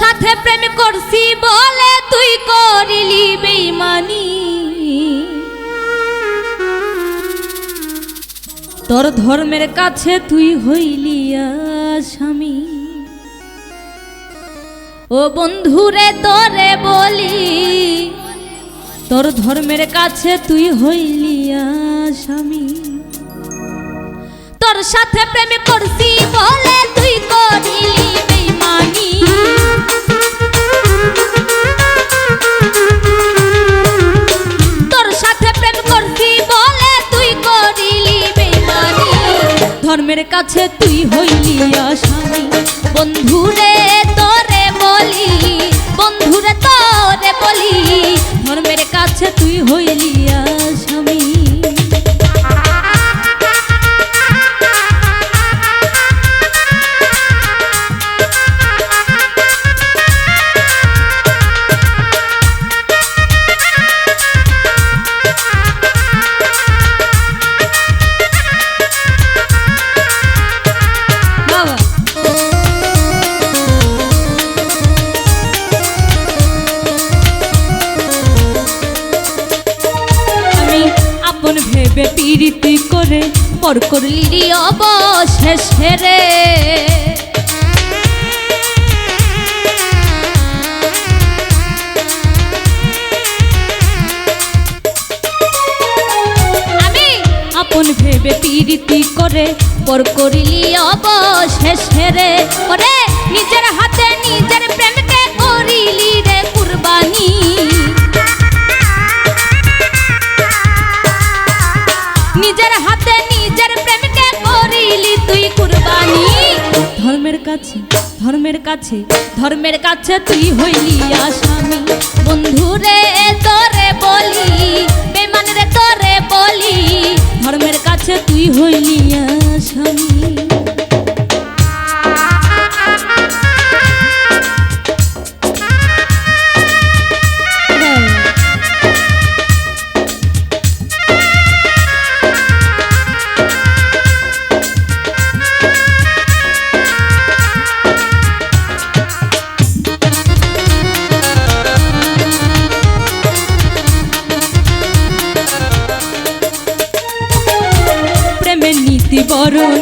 সাথে প্রেম করছি বলে তুই করিলি বেইমানি। তোর ধর্মের কাছে তুই হইলি স্বামী ও বন্ধুরে তোরে বলি, তোর ধর্মের কাছে তুই হইলি স্বামী তোর সাথে প্রেম করছি ধর্মের কাছে তুই হইলি আসামি। বন্ধুরে তোরে বলি, বন্ধুরে তোরে বলি, ধর্মের কাছে তুই হইলি আপন ভেবে পীড়িতি করে, পর করলি অবশেষে রে আপন ভেবে পীড়িতি করে, পর করিলি অবশেষে রে নিজের হাতে ধর্মের কাছে ধর্মের কাছে তুই হইলি আসামি। বন্ধুরে তোরে বলি বেমান রে, তোরে বলি, ধর্মের কাছে তুই হইলি আসামি।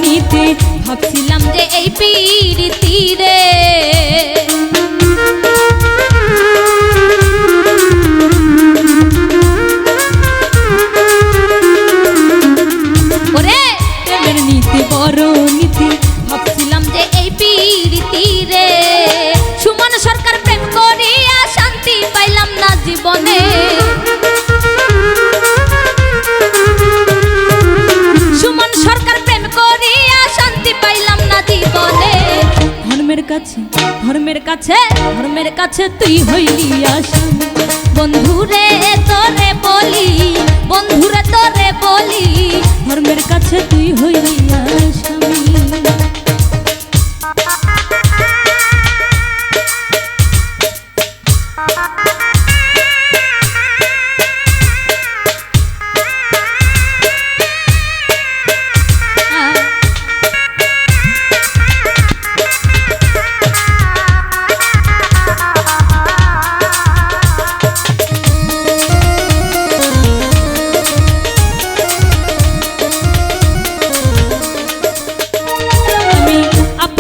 নীতি ভাবছিলাম যে এই পিড়িতি রে ওরে কাছে, ধর্মের কাছে ধর্মের কাছে তুই হইলি আসামি বন্ধুরে তোরে বলি বন্ধুরে তোরে বলি, ধর্মের কাছে তুই হইলি আসামি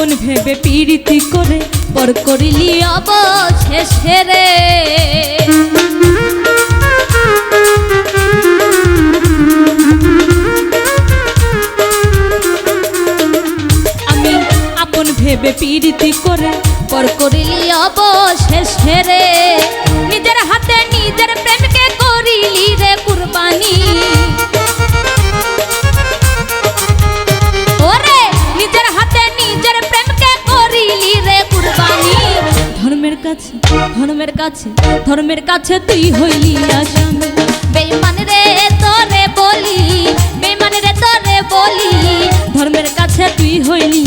আপন ভেবে পীড়িতি করে, পর করিলি অবশেষে রে আমি আপন ভেবে পীড়িতি করে, পর করিলি অবশেষে রে কাছে, ধর্মের কাছে ধর্মের কাছে তুই হইলি আসামি। বেঈমান রে তোরে বলি বেমান রে তোরে বলি, ধর্মের কাছে তুই হইলি